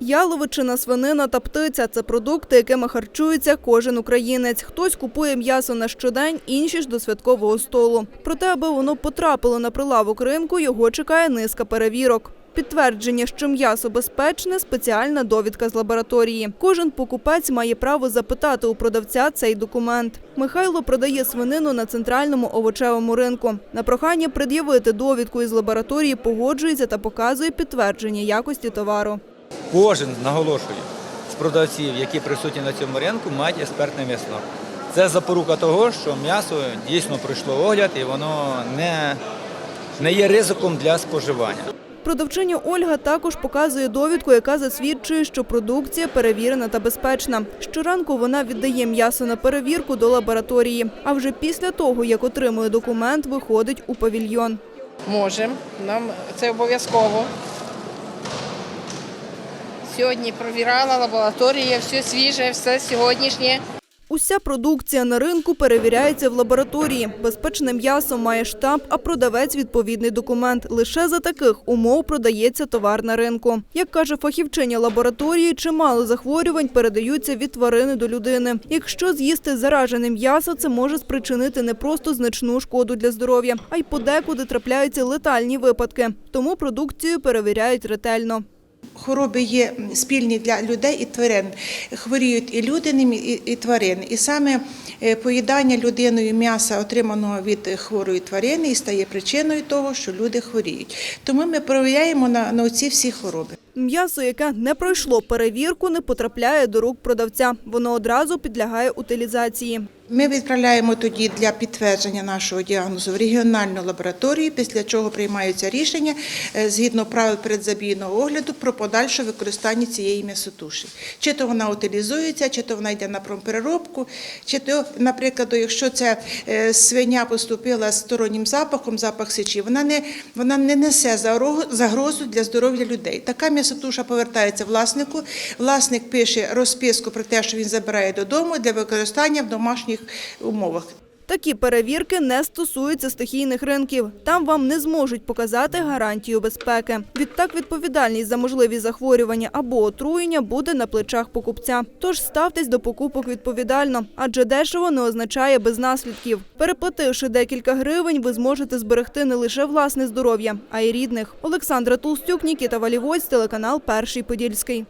Яловичина, свинина та птиця це продукти, якими харчується кожен українець. Хтось купує м'ясо на щодень, інші ж до святкового столу. Проте, аби воно потрапило на прилавок ринку, його чекає низка перевірок. Підтвердження, що м'ясо безпечне, спеціальна довідка з лабораторії. Кожен покупець має право запитати у продавця цей документ. Михайло продає свинину на центральному овочевому ринку. На прохання пред'явити довідку із лабораторії погоджується та показує підтвердження якості товару. Кожен, наголошую, з продавців, які присутні на цьому ринку, мають експертний висновок. Це запорука того, що м'ясо дійсно пройшло огляд і воно не, не є ризиком для споживання. Продавчиня Ольга також показує довідку, яка засвідчує, що продукція перевірена та безпечна. Щоранку вона віддає м'ясо на перевірку до лабораторії. А вже після того, як отримує документ, виходить у павільйон. Можемо, нам це обов'язково. Сьогодні провірала лабораторія, все свіже, все сьогоднішнє. Уся продукція на ринку перевіряється в лабораторії. Безпечне м'ясо має штамп, а продавець відповідний документ. Лише за таких умов продається товар на ринку. Як каже фахівчиня лабораторії, чимало захворювань передаються від тварини до людини. Якщо з'їсти заражене м'ясо, це може спричинити не просто значну шкоду для здоров'я, а й подекуди трапляються летальні випадки. Тому продукцію перевіряють ретельно. Хвороби є спільні для людей і тварин. Хворіють і люди і, і тварини. І саме е, поїдання людиною м'яса, отриманого від хворої тварини, і стає причиною того, що люди хворіють. Тому ми провіряємо на, на ці всі хвороби. М'ясо, яке не пройшло перевірку, не потрапляє до рук продавця. Воно одразу підлягає утилізації. Ми відправляємо тоді для підтвердження нашого діагнозу в регіональну лабораторію, після чого приймаються рішення е, згідно правил передзабійного огляду про подальше використання цієї м'ясотуші. Чи то вона утилізується, чи то вона йде на промпереробку, чи то, наприклад, якщо ця е, свиня поступила з стороннім запахом, запах сечі, вона не, вона не несе загрозу для здоров'я людей. Така м'ясотуша повертається власнику. Власник пише розписку про те, що він забирає додому для використання в домашніх умовах. Такі перевірки не стосуються стихійних ринків. Там вам не зможуть показати гарантію безпеки. Відтак відповідальність за можливі захворювання або отруєння буде на плечах покупця. Тож ставтесь до покупок відповідально, адже дешево не означає без наслідків. Переплативши декілька гривень, ви зможете зберегти не лише власне здоров'я, а й рідних. Олександра Толстюк, Нікіта Валівоць, телеканал Перший Подільський.